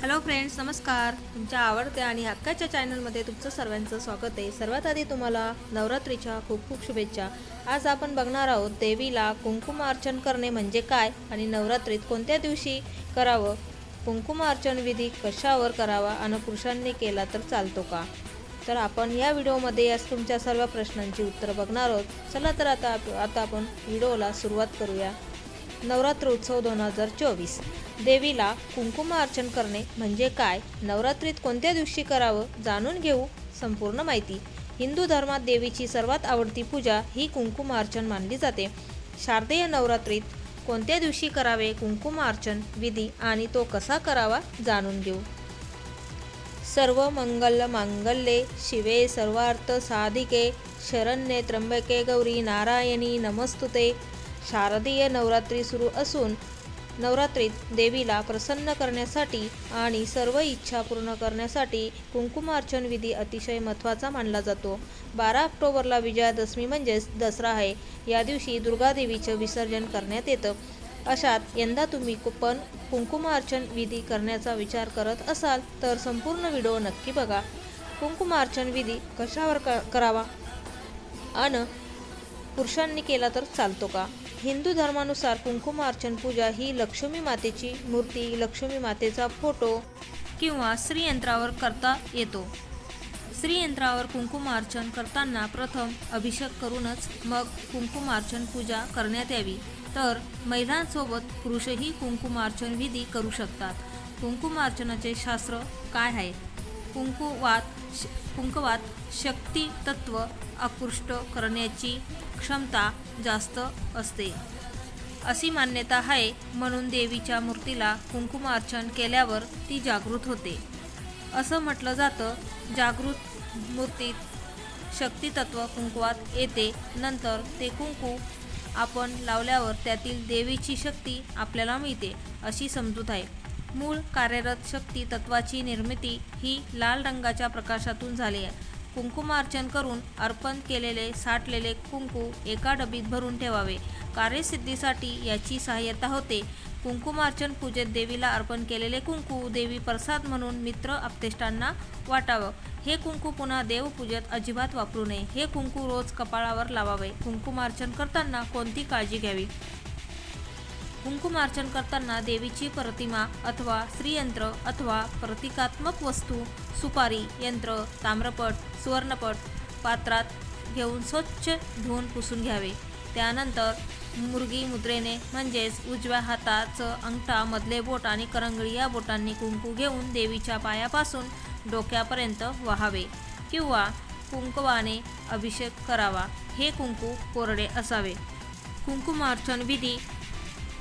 Hello friends नमस्कार. तुमच्या आवडत्या आणि हक्काच्या चॅनलमध्ये तुमचं सर्वांचं स्वागत आहे. सर्वात आधी तुम्हाला नवरात्रीच्या खूप खूप शुभेच्छा. आज आपण बघणार आहोत देवीला कुंकुमार्चन करणे म्हणजे काय आणि नवरात्रीत कोणत्या दिवशी करावं? कुंकुमार्चन विधी कशावर करावा आणि पुरुषांनी केला तर चालतो का? तर आपण या व्हिडिओमध्ये याच तुमच्या सर्व प्रश्नांची उत्तरं बघणार आहोत. चला तर आता आता आपण व्हिडिओला सुरुवात करूया. नवरात्र उत्सव दोन हजार चोवीस. देवीला कुंकुमार्चन करणे म्हणजे काय? नवरात्रीत कोणत्या दिवशी करावं? जाणून घेऊ संपूर्ण माहिती. हिंदू धर्मात देवीची सर्वात आवडती पूजा ही कुंकुमार्चन मानली जाते. शारदीय नवरात्रीत कोणत्या दिवशी करावे कुंकुमार्चन विधी आणि तो कसा करावा? जाणून घेऊ. सर्व मंगल मांगल्ये शिवे सर्वार्थ साधिके. शरण्ये त्र्यंबके गौरी नारायणी नमस्तुते. शारदीय नवरात्री सुरू असून नवरात्रीत देवीला प्रसन्न करण्यासाठी आणि सर्व इच्छा पूर्ण करण्यासाठी कुंकुमार्चन विधी अतिशय महत्त्वाचा मानला जातो. बारा ऑक्टोबरला विजयादशमी म्हणजेच दसरा आहे. या दिवशी दुर्गादेवीचं विसर्जन करण्यात येतं. अशात यंदा तुम्ही पण कुंकुमार्चन विधी करण्याचा विचार करत असाल तर संपूर्ण व्हिडिओ नक्की बघा. कुंकुमार्चन विधी कशावर क करावा? आणि पुरुषांनी केला तर चालतो का? हिंदू धर्मानुसार कुंकुमार्चन पूजा ही लक्ष्मी मातेची मूर्ती लक्ष्मी मातेचा फोटो किंवा श्रीयंत्रावर करता येतो. श्रीयंत्रावर कुंकुमार्चन करताना प्रथम अभिषेक करूनच मग कुंकुमार्चन पूजा करण्यात यावी. तर महिलांसोबत पुरुषही कुंकुमार्चन विधी करू शकतात. कुंकुमार्चनाचे शास्त्र काय आहे? कुंकुवात श कुंकवात शक्ती तत्व आकृष्ट करण्याची क्षमता जास्त असते. अशी मान्यता आहे म्हणून देवीच्या मूर्तीला कुंकुमार्चन केल्यावर ती जागृत होते. असं म्हटलं जातं जागृत मूर्तीत शक्तितत्व कुंकवात येते नंतर ते कुंकू आपण लावल्यावर त्यातील देवीची शक्ती आपल्याला मिळते अशी समजूत आहे. मूळ कार्यरत शक्ती तत्वाची निर्मिती ही लाल रंगाच्या प्रकाशातून झाली आहे. कुंकुमार्चन करून अर्पण केलेले साठलेले कुंकू एका डबीत भरून ठेवावे. कार्यसिद्धीसाठी याची सहाय्यता होते. कुंकुमार्चन पूजेत देवीला अर्पण केलेले कुंकू देवी प्रसाद म्हणून मित्र आपतेष्टांना वाटावं. हे कुंकू पुन्हा देवपूजेत अजिबात वापरू नये. हे कुंकू रोज कपाळावर लावावे. कुंकुमार्चन करताना कोणती काळजी घ्यावी? कुंकुमार्चन करताना देवीची प्रतिमा अथवा श्रीयंत्र अथवा प्रतिकात्मक वस्तू सुपारी यंत्र ताम्रपट सुवर्णपट पात्रात घेऊन स्वच्छ धुवून पुसून घ्यावे. त्यानंतर मुरगी मुद्रेने म्हणजेच उजव्या हाताचं अंगठा मधले बोट आणि करंगळी या बोटांनी कुंकू घेऊन देवीच्या पायापासून डोक्यापर्यंत वहावे किंवा कुंकवाने अभिषेक करावा. हे कुंकू कोरडे असावे. कुंकुमार्चन विधी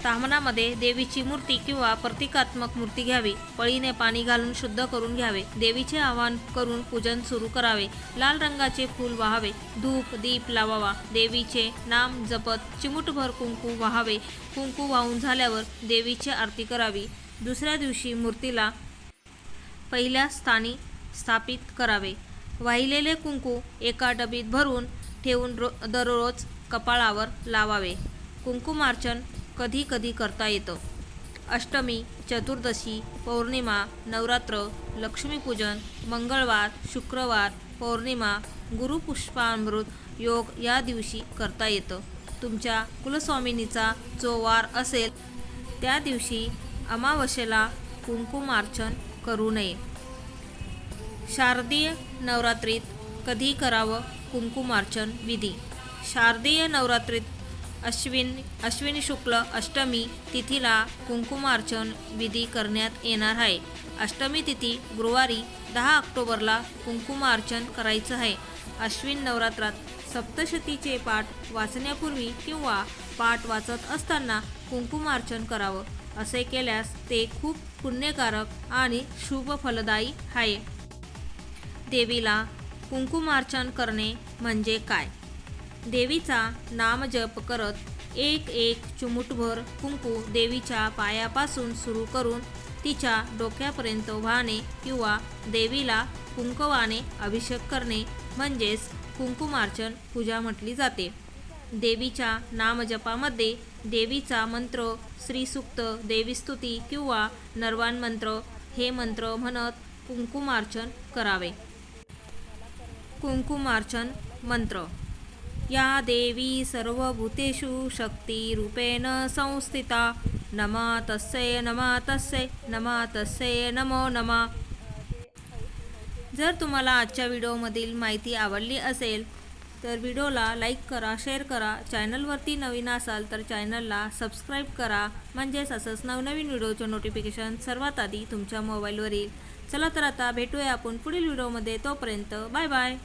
तामणामध्ये देवीची मूर्ती किंवा प्रतिकात्मक मूर्ती घ्यावी. पळीने पाणी घालून शुद्ध करून घ्यावे. देवीचे आवाहन करून पूजन सुरू करावे. लाल रंगाचे फूल वाहावे. धूप दीप लावावा. देवीचे नाम जपत चिमुटभर कुंकू वाहावे. कुंकू वाहून झाल्यावर देवीची आरती करावी. दुसऱ्या दिवशी मूर्तीला पहिल्या स्थानी स्थापित करावे. वाहिलेले कुंकू एका डबीत भरून ठेवून रो दररोज कपाळावर लावावे. कुंकुमार्चन कधी कधी करता येतं. अष्टमी चतुर्दशी पौर्णिमा नवरात्र लक्ष्मीपूजन मंगळवार शुक्रवार पौर्णिमा गुरुपुष्पामृत योग या दिवशी करता येतं. तुमच्या कुलस्वामिनीचा जो वार असेल त्या दिवशी अमावस्येला कुंकुमार्चन करू नये. शारदीय नवरात्रीत कधी करावं कुंकुमार्चन विधी? शारदीय नवरात्रीत अश्विन अश्विनी शुक्ल अष्टमी तिथीला कुंकुमार्चन विधी करण्यात येणार आहे. अष्टमी तिथी गुरुवारी दहा ऑक्टोबरला कुंकुमार्चन करायचं आहे. अश्विन नवरात्रात सप्तशतीचे पाठ वाचण्यापूर्वी किंवा पाठ वाचत असताना कुंकुमार्चन करावं असे केल्यास ते खूप पुण्यकारक आणि शुभ फलदायी आहे. देवीला कुंकुमार्चन करणे म्हणजे काय? देवीचा नामजप करत एक एक चुमुटभर कुंकू देवीच्या पायापासून सुरू करून तिच्या डोक्यापर्यंत वाहणे किंवा देवीला कुंकवाने अभिषेक करणे म्हणजेच कुंकुमार्चन पूजा म्हटली जाते. देवीच्या नामजपामध्ये देवीचा मंत्र श्रीसूक्त देवीस्तुती किंवा नरवान मंत्र हे मंत्र म्हणत कुंकुमार्चन करावे. कुंकुमार्चन मंत्र या देवी सर्वभूतेषु शक्तिरूपेण संस्थिता। नमा तस्यै नमा तस्यै नमा तस्यै नमो नमा। जर तुम्हाला आजच्या व्हिडिओमधील माहिती आवडली असेल तर व्हिडिओला लाईक करा शेअर करा चॅनलवरती नवीन असाल तर चॅनलला सबस्क्राईब करा. म्हणजेच असंच नवनवीन व्हिडिओचं नोटिफिकेशन सर्वात आधी तुमच्या मोबाईलवर येईल चला तर आता भेटूया आपण पुढील व्हिडिओमध्ये. तोपर्यंत बाय बाय.